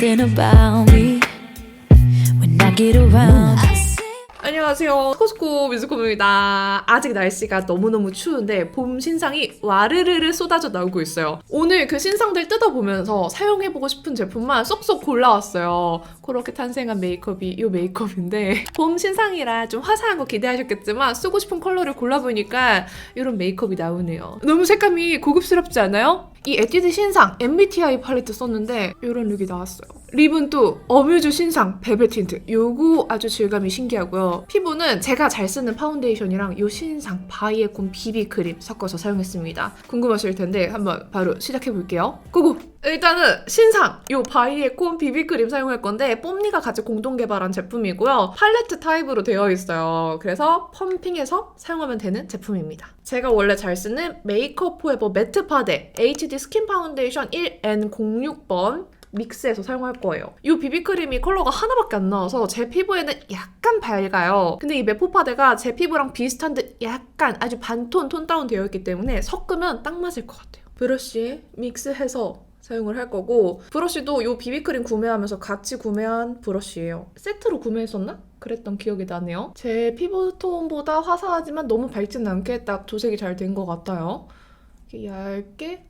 something about me when I get around. 안녕하세요. 코스코 뮤지코입니다. 아직 날씨가 너무너무 추운데 봄 신상이 와르르르 쏟아져 나오고 있어요. 오늘 그 신상들 뜯어보면서 사용해보고 싶은 제품만 쏙쏙 골라왔어요. 그렇게 탄생한 메이크업이 이 메이크업인데 봄 신상이라 좀 화사한 거 기대하셨겠지만 쓰고 싶은 컬러를 골라보니까 이런 메이크업이 나오네요. 너무 색감이 고급스럽지 않아요? 이 에뛰드 신상 MBTI 팔레트 썼는데 이런 룩이 나왔어요. 립은 또 어뮤즈 신상 베베 틴트. 요거 아주 질감이 신기하고요. 피부는 제가 잘 쓰는 파운데이션이랑 요 신상 바이에콘 비비 크림 섞어서 사용했습니다. 궁금하실 텐데 한번 바로 시작해 볼게요. 고고! 일단은 신상 요 바이에콘 비비 크림 사용할 건데 뽐니가 같이 공동 개발한 제품이고요. 팔레트 타입으로 되어 있어요. 그래서 펌핑해서 사용하면 되는 제품입니다. 제가 원래 잘 쓰는 메이크업 포에버 매트 파데 HD 스킨 파운데이션 1N06번 믹스해서 사용할 거예요. 이 비비크림이 컬러가 하나밖에 안 나와서 제 피부에는 약간 밝아요. 근데 이 메포파데가 제 피부랑 비슷한 듯 약간 아주 반톤 톤 다운 되어 있기 때문에 섞으면 딱 맞을 것 같아요. 브러쉬에 믹스해서 사용을 할 거고 브러쉬도 이 비비크림 구매하면서 같이 구매한 브러쉬예요. 세트로 구매했었나? 그랬던 기억이 나네요. 제 피부톤보다 화사하지만 너무 밝진 않게 딱 도색이 잘 된 것 같아요. 이렇게 얇게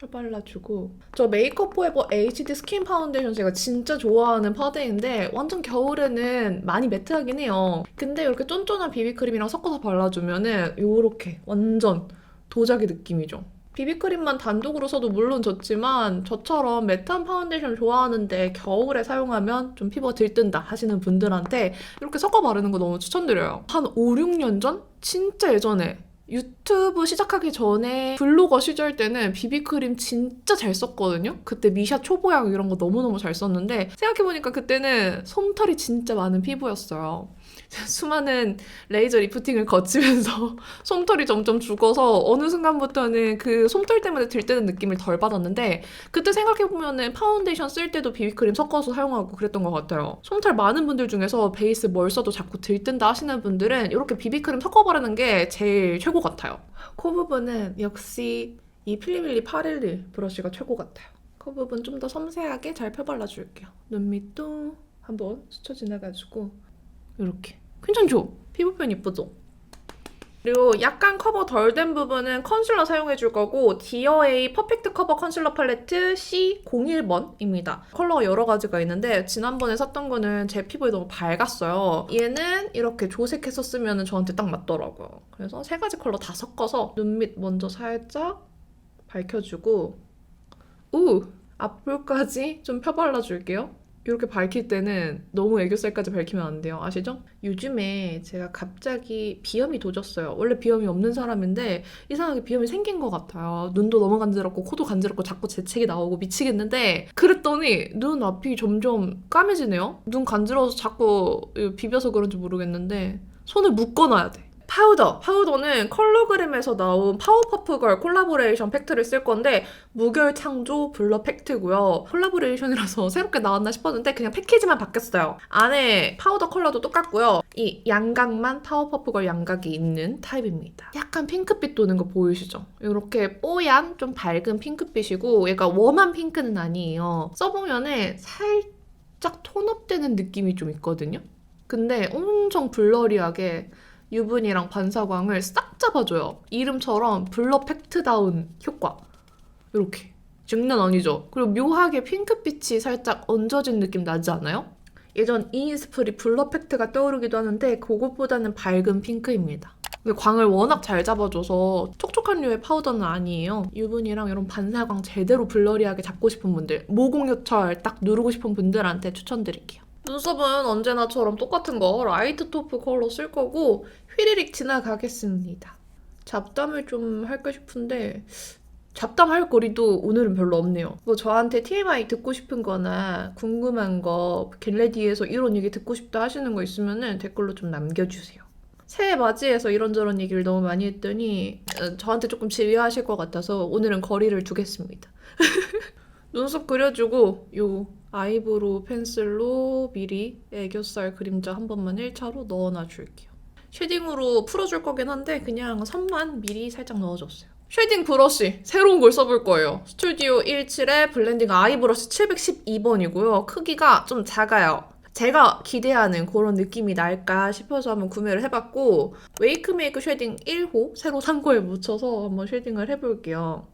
펴발라주고 저 메이크업 포에버 HD 스킨 파운데이션 제가 진짜 좋아하는 파데인데 완전 겨울에는 많이 매트하긴 해요. 근데 이렇게 쫀쫀한 비비크림이랑 섞어서 발라주면은 요렇게 완전 도자기 느낌이죠. 비비크림만 단독으로 써도 물론 좋지만 저처럼 매트한 파운데이션 좋아하는데 겨울에 사용하면 좀 피부가 들뜬다 하시는 분들한테 이렇게 섞어 바르는 거 너무 추천드려요. 한 5, 6년 전? 진짜 예전에 유튜브 시작하기 전에 블로거 시절 때는 비비크림 진짜 잘 썼거든요? 그때 미샤 초보약 이런 거 너무너무 잘 썼는데 생각해보니까 그때는 솜털이 진짜 많은 피부였어요. 수많은 레이저 리프팅을 거치면서 솜털이 점점 죽어서 어느 순간부터는 그 솜털 때문에 들뜨는 느낌을 덜 받았는데 그때 생각해보면은 파운데이션 쓸 때도 비비크림 섞어서 사용하고 그랬던 것 같아요. 솜털 많은 분들 중에서 베이스 뭘 써도 자꾸 들뜬다 하시는 분들은 이렇게 비비크림 섞어 바르는 게 제일 최고 같아요. 코 부분은 역시 이 필리밀리 811 브러쉬가 최고 같아요. 코 부분 좀 더 섬세하게 잘 펴발라줄게요. 눈 밑도 한번 스쳐 지나가지고 이렇게 괜찮죠? 피부 표현 이쁘죠? 그리고 약간 커버 덜 된 부분은 컨실러 사용해 줄 거고 디어에이 퍼펙트 커버 컨실러 팔레트 C01번입니다. 컬러가 여러 가지가 있는데 지난번에 샀던 거는 제 피부에 너무 밝았어요. 얘는 이렇게 조색해서 쓰면 저한테 딱 맞더라고요. 그래서 세 가지 컬러 다 섞어서 눈 밑 먼저 살짝 밝혀주고 우! 앞볼까지 좀 펴발라 줄게요. 이렇게 밝힐 때는 너무 애교살까지 밝히면 안 돼요. 아시죠? 요즘에 제가 갑자기 비염이 도졌어요. 원래 비염이 없는 사람인데 이상하게 비염이 생긴 것 같아요. 눈도 너무 간지럽고 코도 간지럽고 자꾸 재채기 나오고 미치겠는데 그랬더니 눈 앞이 점점 까매지네요. 눈 간지러워서 자꾸 비벼서 그런지 모르겠는데 손을 묶어놔야 돼. 파우더. 파우더는 컬러그램에서 나온 파워퍼프걸 콜라보레이션 팩트를 쓸 건데 무결 창조 블러 팩트고요. 콜라보레이션이라서 새롭게 나왔나 싶었는데 그냥 패키지만 바뀌었어요. 안에 파우더 컬러도 똑같고요. 이 양각만 파워퍼프걸 양각이 있는 타입입니다. 약간 핑크빛 도는 거 보이시죠? 이렇게 뽀얀 좀 밝은 핑크빛이고 얘가 웜한 핑크는 아니에요. 써보면은 살짝 톤업되는 느낌이 좀 있거든요. 근데 엄청 블러리하게 유분이랑 반사광을 싹 잡아줘요. 이름처럼 블러 팩트다운 효과. 이렇게. 장난 아니죠? 그리고 묘하게 핑크빛이 살짝 얹어진 느낌 나지 않아요? 예전 이니스프리 블러 팩트가 떠오르기도 하는데 그것보다는 밝은 핑크입니다. 근데 광을 워낙 잘 잡아줘서 촉촉한 류의 파우더는 아니에요. 유분이랑 이런 반사광 제대로 블러리하게 잡고 싶은 분들, 모공요철 딱 누르고 싶은 분들한테 추천드릴게요. 눈썹은 언제나처럼 똑같은 거 라이트 토프 컬러 쓸 거고 휘리릭 지나가겠습니다. 잡담을 좀 할까 싶은데 잡담할 거리도 오늘은 별로 없네요. 뭐 저한테 TMI 듣고 싶은 거나 궁금한 거 겟레디에서 이런 얘기 듣고 싶다 하시는 거 있으면 댓글로 좀 남겨주세요. 새해 맞이해서 이런저런 얘기를 너무 많이 했더니 어, 저한테 조금 지휘하실 것 같아서 오늘은 거리를 두겠습니다. 눈썹 그려주고 요 아이브로우 펜슬로 미리 애교살 그림자 한 번만 1차로 넣어놔 줄게요. 쉐딩으로 풀어줄 거긴 한데 그냥 선만 미리 살짝 넣어줬어요. 쉐딩 브러쉬 새로운 걸 써볼 거예요. 스튜디오 17의 블렌딩 아이 브러쉬 712번이고요. 크기가 좀 작아요. 제가 기대하는 그런 느낌이 날까 싶어서 한번 구매를 해봤고 웨이크메이크 쉐딩 1호 새로 산 거에 묻혀서 한번 쉐딩을 해볼게요.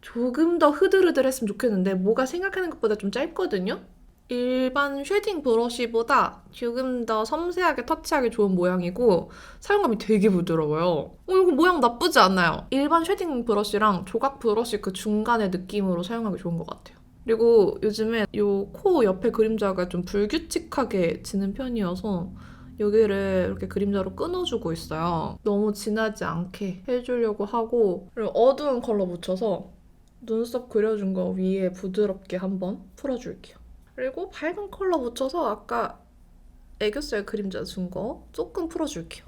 조금 더 흐들흐들했으면 좋겠는데 뭐가 생각하는 것보다 좀 짧거든요? 일반 쉐딩 브러쉬보다 조금 더 섬세하게 터치하기 좋은 모양이고 사용감이 되게 부드러워요. 어, 이거 모양 나쁘지 않아요. 일반 쉐딩 브러쉬랑 조각 브러쉬 그 중간의 느낌으로 사용하기 좋은 것 같아요. 그리고 요즘에 요코 옆에 그림자가 좀 불규칙하게 지는 편이어서 여기를 이렇게 그림자로 끊어주고 있어요. 너무 진하지 않게 해주려고 하고 그리고 어두운 컬러 묻혀서 눈썹 그려준 거 위에 부드럽게 한번 풀어줄게요. 그리고 밝은 컬러 묻혀서 아까 애교살 그림자 준 거 조금 풀어줄게요.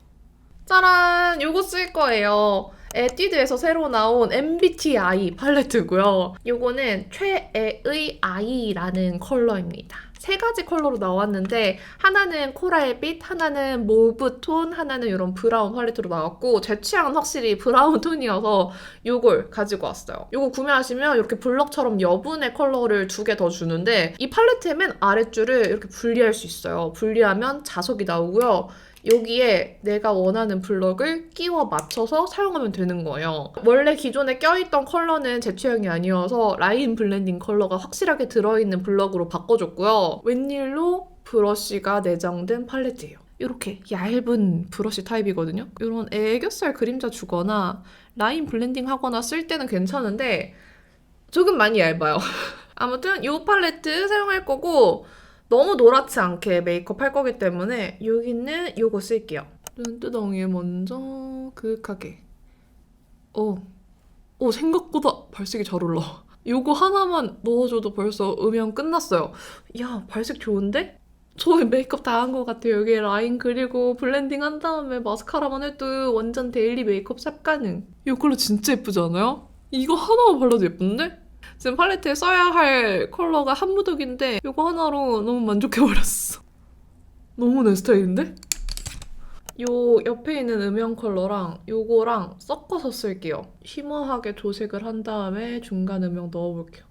짜란! 요거 쓸 거예요. 에뛰드에서 새로 나온 MBTI 팔레트고요. 요거는 최애의 아이라는 컬러입니다. 세 가지 컬러로 나왔는데 하나는 코랄 빛, 하나는 모브 톤, 하나는 이런 브라운 팔레트로 나왔고 제 취향은 확실히 브라운 톤이어서 요걸 가지고 왔어요. 요거 구매하시면 이렇게 블럭처럼 여분의 컬러를 두 개 더 주는데 이 팔레트의 맨 아랫줄을 이렇게 분리할 수 있어요. 분리하면 자석이 나오고요. 여기에 내가 원하는 블럭을 끼워 맞춰서 사용하면 되는 거예요. 원래 기존에 껴있던 컬러는 제 취향이 아니어서 라인 블렌딩 컬러가 확실하게 들어있는 블럭으로 바꿔줬고요. 웬일로 브러쉬가 내장된 팔레트예요. 이렇게 얇은 브러쉬 타입이거든요. 이런 애교살 그림자 주거나 라인 블렌딩 하거나 쓸 때는 괜찮은데 조금 많이 얇아요. 아무튼 이 팔레트 사용할 거고 너무 노랗지 않게 메이크업 할 거기 때문에 여기는 요거 쓸게요. 눈두덩이에 먼저 그윽하게. 어, 오 생각보다 발색이 잘 올라. 요거 하나만 넣어줘도 벌써 음영 끝났어요. 야 발색 좋은데? 저의 메이크업 다 한 것 같아요. 여기 라인 그리고 블렌딩 한 다음에 마스카라만 해도 완전 데일리 메이크업 샵 가능. 이 컬러 진짜 예쁘지 않아요? 이거 하나만 발라도 예쁜데? 지금 팔레트에 써야 할 컬러가 한 무더기인데 이거 하나로 너무 만족해버렸어. 너무 내 스타일인데? 요 옆에 있는 음영 컬러랑 요거랑 섞어서 쓸게요. 쉬머하게 도색을 한 다음에 중간 음영 넣어볼게요.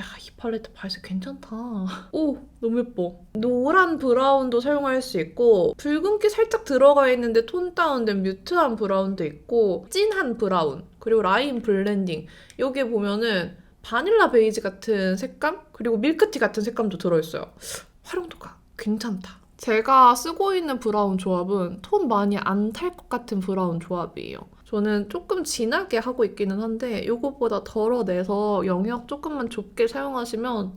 야, 이 팔레트 발색 괜찮다. 오, 너무 예뻐. 노란 브라운도 사용할 수 있고 붉은기 살짝 들어가 있는데 톤 다운된 뮤트한 브라운도 있고 진한 브라운 그리고 라인 블렌딩 여기 보면은 바닐라 베이지 같은 색감 그리고 밀크티 같은 색감도 들어있어요. 활용도가 괜찮다. 제가 쓰고 있는 브라운 조합은 톤 많이 안 탈 것 같은 브라운 조합이에요. 저는 조금 진하게 하고 있기는 한데 이것보다 덜어내서 영역 조금만 좁게 사용하시면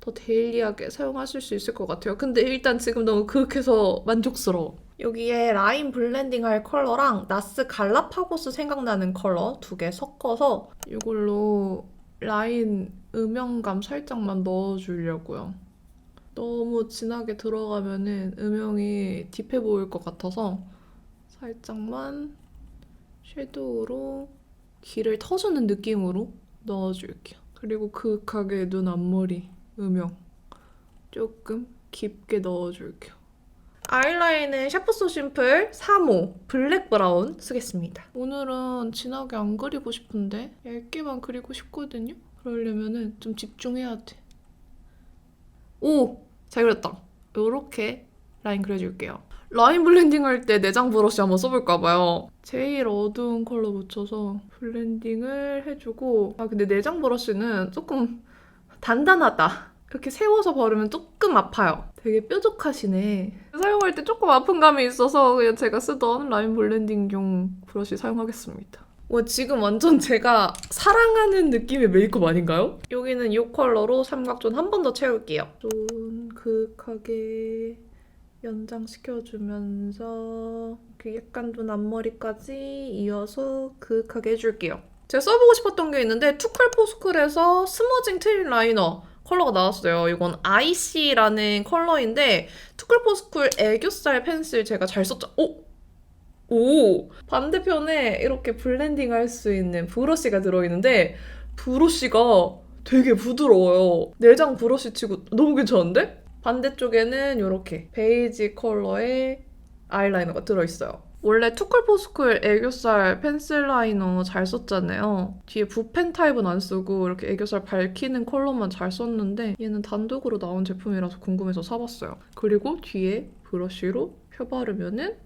더 데일리하게 사용하실 수 있을 것 같아요. 근데 일단 지금 너무 그윽해서 만족스러워. 여기에 라인 블렌딩 할 컬러랑 나스 갈라파고스 생각나는 컬러 두 개 섞어서 이걸로 라인 음영감 살짝만 넣어주려고요. 너무 진하게 들어가면은 음영이 딥해 보일 것 같아서 살짝만 섀도우로 길을 터주는 느낌으로 넣어줄게요. 그리고 그윽하게 눈 앞머리 음영 조금 깊게 넣어줄게요. 아이라인은 샤프소 심플 3호 블랙 브라운 쓰겠습니다. 오늘은 진하게 안 그리고 싶은데 얇게만 그리고 싶거든요. 그러려면은 좀 집중해야 돼. 오! 잘 그렸다. 요렇게 라인 그려줄게요. 라인 블렌딩 할 때 내장 브러쉬 한번 써볼까봐요. 제일 어두운 컬러 묻혀서 블렌딩을 해주고 아 근데 내장 브러쉬는 조금 단단하다. 이렇게 세워서 바르면 조금 아파요. 되게 뾰족하시네. 사용할 때 조금 아픈 감이 있어서 그냥 제가 쓰던 라인 블렌딩용 브러쉬 사용하겠습니다. 와 지금 완전 제가 사랑하는 느낌의 메이크업 아닌가요? 여기는 이 컬러로 삼각존 한 번 더 채울게요. 좀 그윽하게 연장시켜주면서 그 약간 눈 앞머리까지 이어서 그윽하게 해줄게요. 제가 써보고 싶었던 게 있는데 투쿨 포스쿨에서 스머징 트릴 라이너 컬러가 나왔어요. 이건 아이씨라는 컬러인데 투쿨포스쿨 애교살 펜슬 제가 잘 썼죠. 오! 오! 반대편에 이렇게 블렌딩 할 수 있는 브러쉬가 들어있는데 브러쉬가 되게 부드러워요. 내장 브러쉬 치고 너무 괜찮은데? 반대쪽에는 이렇게 베이지 컬러의 아이라이너가 들어있어요. 원래 투쿨포스쿨 애교살 펜슬 라이너 잘 썼잖아요. 뒤에 붓펜 타입은 안 쓰고 이렇게 애교살 밝히는 컬러만 잘 썼는데 얘는 단독으로 나온 제품이라서 궁금해서 사봤어요. 그리고 뒤에 브러쉬로 펴 바르면은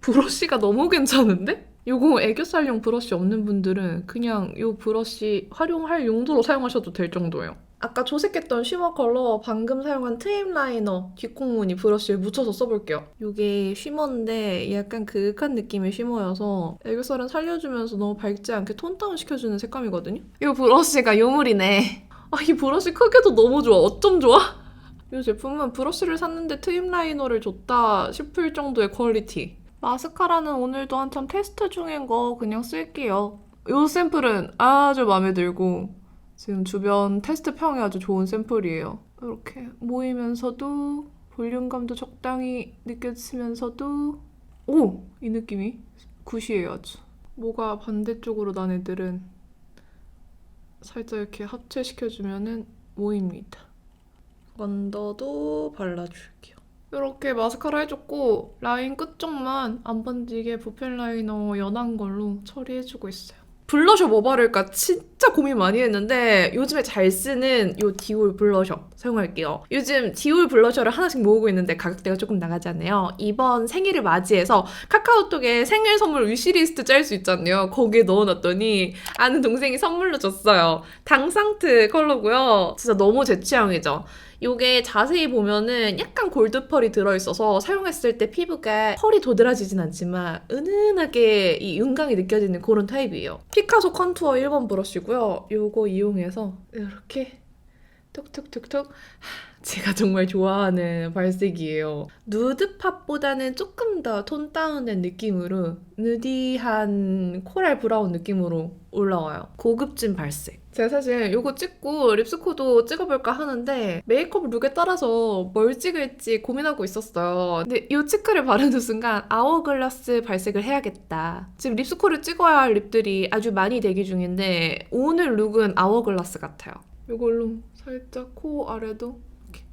브러쉬가 너무 괜찮은데? 요거 애교살용 브러쉬 없는 분들은 그냥 요 브러쉬 활용할 용도로 사용하셔도 될 정도예요. 아까 조색했던 쉬머 컬러 방금 사용한 트임 라이너 뒷콩무늬 브러쉬에 묻혀서 써볼게요. 이게 쉬머인데 약간 그윽한 느낌의 쉬머여서 애교살은 살려주면서 너무 밝지 않게 톤 다운 시켜주는 색감이거든요. 이 브러쉬가 요물이네. 아, 이 브러쉬 크기도 너무 좋아. 어쩜 좋아? 이 제품은 브러쉬를 샀는데 트임 라이너를 줬다 싶을 정도의 퀄리티. 마스카라는 오늘도 한참 테스트 중인 거 그냥 쓸게요. 이 샘플은 아주 마음에 들고 지금 주변 테스트 평이 아주 좋은 샘플이에요. 이렇게 모이면서도 볼륨감도 적당히 느껴지면서도 오! 이 느낌이 굿이에요 아주. 뭐가 반대쪽으로 난 애들은 살짝 이렇게 합체시켜주면은 모입니다. 언더도 발라줄게요. 이렇게 마스카라 해줬고 라인 끝쪽만 안 번지게 붓펜 라이너 연한 걸로 처리해주고 있어요. 블러셔 뭐 바를까 진짜 고민 많이 했는데 요즘에 잘 쓰는 요 디올 블러셔 사용할게요. 요즘 디올 블러셔를 하나씩 모으고 있는데 가격대가 조금 나가잖아요. 이번 생일을 맞이해서 카카오톡에 생일 선물 위시리스트 짤 수 있잖아요. 거기에 넣어놨더니 아는 동생이 선물로 줬어요. 당상트 컬러고요. 진짜 너무 제 취향이죠. 요게 자세히 보면은 약간 골드 펄이 들어있어서 사용했을 때 피부가 펄이 도드라지진 않지만 은은하게 이 윤광이 느껴지는 그런 타입이에요. 피카소 컨투어 1번 브러쉬고요. 요거 이용해서 이렇게 툭툭툭툭 하, 제가 정말 좋아하는 발색이에요. 누드팝보다는 조금 더 톤 다운된 느낌으로 누디한 코랄 브라운 느낌으로 올라와요. 고급진 발색. 제가 사실 이거 찍고 립스코도 찍어볼까 하는데 메이크업 룩에 따라서 뭘 찍을지 고민하고 있었어요. 근데 이 치크를 바르는 순간 아워글라스 발색을 해야겠다. 지금 립스코를 찍어야 할 립들이 아주 많이 대기 중인데 오늘 룩은 아워글라스 같아요. 이걸로 살짝 코 아래도 이렇게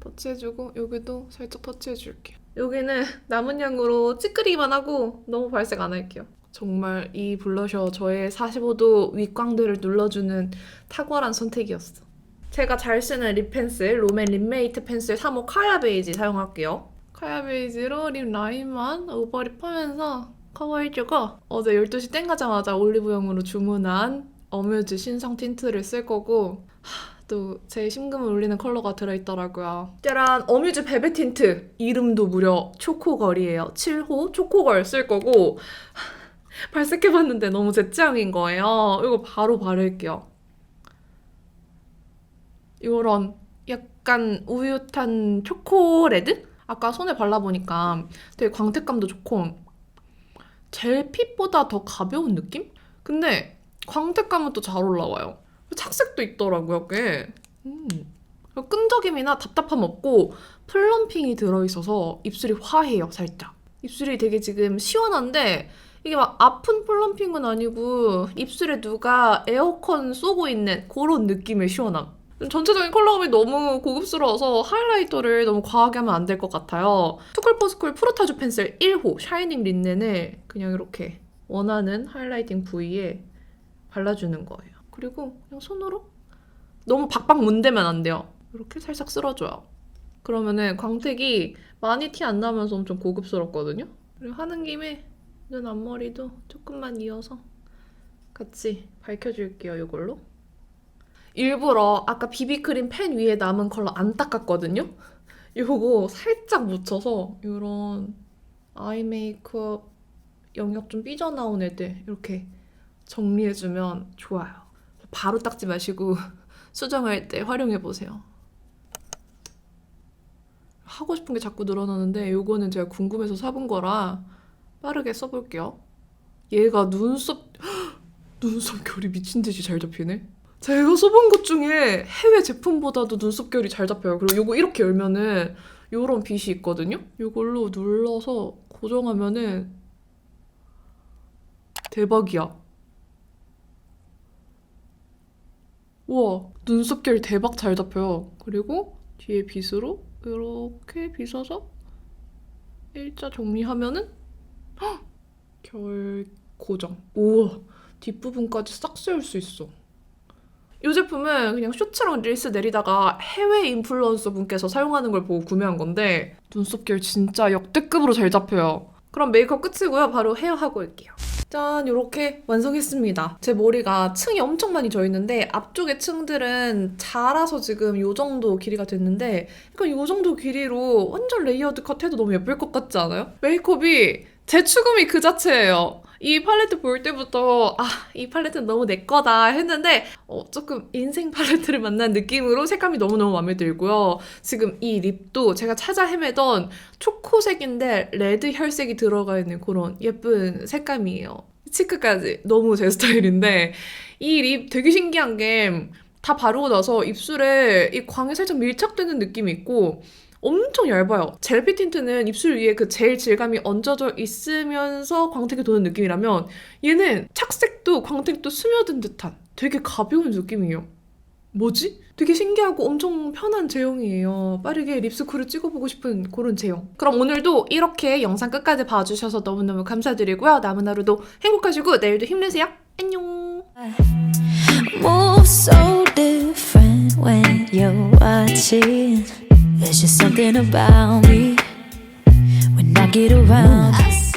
터치해주고 여기도 살짝 터치해줄게요. 여기는 남은 양으로 찌끄리기만 하고 너무 발색 안 할게요. 정말 이 블러셔 저의 45도 윗광들을 눌러주는 탁월한 선택이었어. 제가 잘 쓰는 립 펜슬 롬앤 립메이트 펜슬 3호 카야 베이지 사용할게요. 카야 베이지로 립 라인만 오버립 하면서 커버해주고 어제 12시 땡 가자마자 올리브영으로 주문한 어뮤즈 신성 틴트를 쓸 거고 또 제 심금을 울리는 컬러가 들어있더라고요. 짜란! 어뮤즈 베베 틴트! 이름도 무려 초코걸이에요. 7호 초코걸 쓸 거고 발색해봤는데 너무 제 취향인 거예요. 이거 바로 바를게요. 이런 약간 우윳한 초코레드? 아까 손에 발라보니까 되게 광택감도 좋고 젤핏보다 더 가벼운 느낌? 근데 광택감은 또 잘 올라와요. 착색도 있더라고요, 꽤. 음. 끈적임이나 답답함 없고 플럼핑이 들어있어서 입술이 화해요, 살짝. 입술이 되게 지금 시원한데 이게 막 아픈 플럼핑은 아니고 입술에 누가 에어컨 쏘고 있는 그런 느낌의 시원함. 전체적인 컬러감이 너무 고급스러워서 하이라이터를 너무 과하게 하면 안 될 것 같아요. 투쿨포스쿨 프로타주 펜슬 1호 샤이닝 린넨을 그냥 이렇게 원하는 하이라이팅 부위에 발라주는 거예요. 그리고 그냥 손으로 너무 박박 문대면 안 돼요. 이렇게 살짝 쓸어줘요. 그러면은 광택이 많이 티 안 나면서 엄청 고급스럽거든요. 그리고 하는 김에 눈 앞머리도 조금만 이어서 같이 밝혀줄게요, 이걸로. 일부러 아까 비비크림 펜 위에 남은 컬러 안 닦았거든요? 요거 살짝 묻혀서 이런 아이 메이크업 영역 좀 삐져나온 애들 이렇게 정리해주면 좋아요. 바로 닦지 마시고 수정할 때 활용해 보세요. 하고 싶은 게 자꾸 늘어나는데 요거는 제가 궁금해서 사본 거라 빠르게 써볼게요. 얘가 눈썹 눈썹 결이 미친 듯이 잘 잡히네. 제가 써본 것 중에 해외 제품보다도 눈썹 결이 잘 잡혀요. 그리고 요거 이렇게 열면은 요런 빛이 있거든요. 요걸로 눌러서 고정하면은 대박이야. 우와, 눈썹 결 대박 잘 잡혀요. 그리고 뒤에 빗으로 이렇게 빗어서 일자 정리하면은 헉! 결 고정. 우와 뒷부분까지 싹 세울 수 있어. 이 제품은 그냥 쇼츠랑 릴스 내리다가 해외 인플루언서 분께서 사용하는 걸 보고 구매한 건데 눈썹 결 진짜 역대급으로 잘 잡혀요. 그럼 메이크업 끝이고요. 바로 헤어하고 올게요. 짠 이렇게 완성했습니다. 제 머리가 층이 엄청 많이 져 있는데 앞쪽의 층들은 자라서 지금 이 정도 길이가 됐는데 약간 이 정도 길이로 완전 레이어드 컷해도 너무 예쁠 것 같지 않아요? 메이크업이 제 추금이 그 자체예요. 이 팔레트 볼 때부터 아 이 팔레트는 너무 내 거다 했는데 어, 조금 인생 팔레트를 만난 느낌으로 색감이 너무너무 마음에 들고요. 지금 이 립도 제가 찾아 헤매던 초코색인데 레드 혈색이 들어가 있는 그런 예쁜 색감이에요. 치크까지 너무 제 스타일인데 이 립 되게 신기한 게 다 바르고 나서 입술에 이 광이 살짝 밀착되는 느낌이 있고 엄청 얇아요. 젤피 틴트는 입술 위에 그 젤 질감이 얹어져 있으면서 광택이 도는 느낌이라면 얘는 착색도 광택도 스며든 듯한 되게 가벼운 느낌이에요. 뭐지? 되게 신기하고 엄청 편한 제형이에요. 빠르게 립스쿨을 찍어보고 싶은 그런 제형. 그럼 오늘도 이렇게 영상 끝까지 봐주셔서 너무너무 감사드리고요. 남은 하루도 행복하시고 내일도 힘내세요. 안녕. Move so different when you're watching. There's just something about me when I get around.